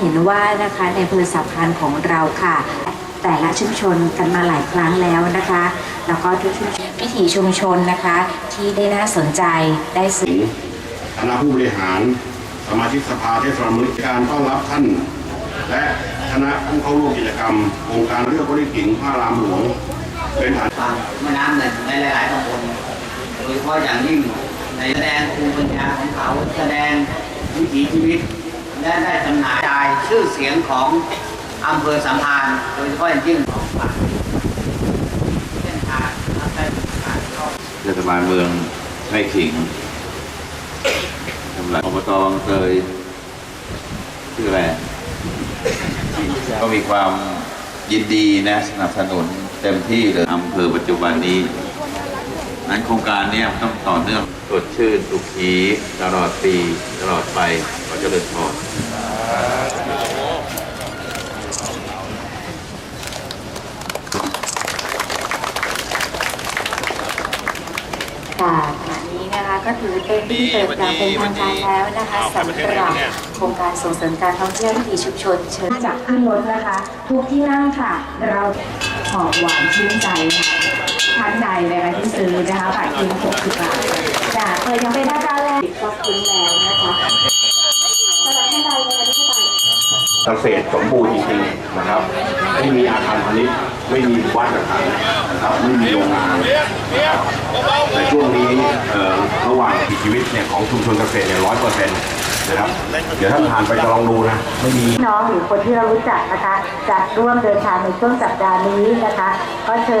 เห็นว่านะคะในอำเภอสัมพันธ์ของเราค่ะ แต่ละชุมชนกันมาหลายครั้งแล้วนะคะ แล้วก็ทุกชุมชนวิถีชุมชนนะคะ ที่ได้น่าสนใจได้สื่อคณะผู้บริหาร สมาชิกสภาเทศบาลเมืองการต้อนรับท่าน และคณะผู้เข้าร่วมกิจกรรมโครงการเลือกบริกิ่งพระรามหลวงเป็นฐานทางแม่น้ำหนึ่งในหลายๆตำบลโดยเฉพาะอย่างยิ่งในแสดงภูมิปัญญาของเขาแสดงวิถีชีวิต และได้จำหน่ายจ่ายชื่อเสียงของอำเภอสัมพันธ์โดยเฉพาะอย่างยิ่งของป่าเส้นทางทางการเข้าเทศบาลเมืองไร่ขิงสำหรับอบตวังเตยชื่ออะไรก็มีความยินดีนะสนับสนุนเต็มที่เลยอำเภอปัจจุบันนี้ นั้นโครงการนี้ต้องต่อเนื่องสดชื่นสุขีตลอดปีตลอดไปขอเจริญพรค่ะอั นนี้นะคะก็ถือเป็นที่เปิดอย่างเป็นทางการแล้วนะคะสำหรับโครงการส่งเสริมการท่องเที่ยววิถีชุมชนเชิญจากขึ้นรถนะคะ ทุกที่นั่งค่ะ เราหอมหวานชื่นใจค่ะท่านใดนะคะที่ซื้อนะคะบัตรเพียง60บาทจ้ะเปิดยังเป็นทางการแล้วก็คุ้นแล้วนะคะสำหรับท่านใดนะคะที่จะไปเกษตรสมบูรณ์จริงๆนะครับไม่มีอาคารพาณิชย์ ไม่มีวัดต่างๆนะครับไม่มีโรงงานนะครับแต่ช่วงนี้ระหว่างชีวิตเนี่ยของชุมชนเกษตรเนี่ยร้อยเปอร์เซ็นต์นะครับเดี๋ยวท่านผ่านไปจะลองดูนะไม่มีน้องหรือคนที่เรารู้จักนะคะจะร่วมเดินทางในช่วงสัปดาห์นี้นะคะก็เชิญ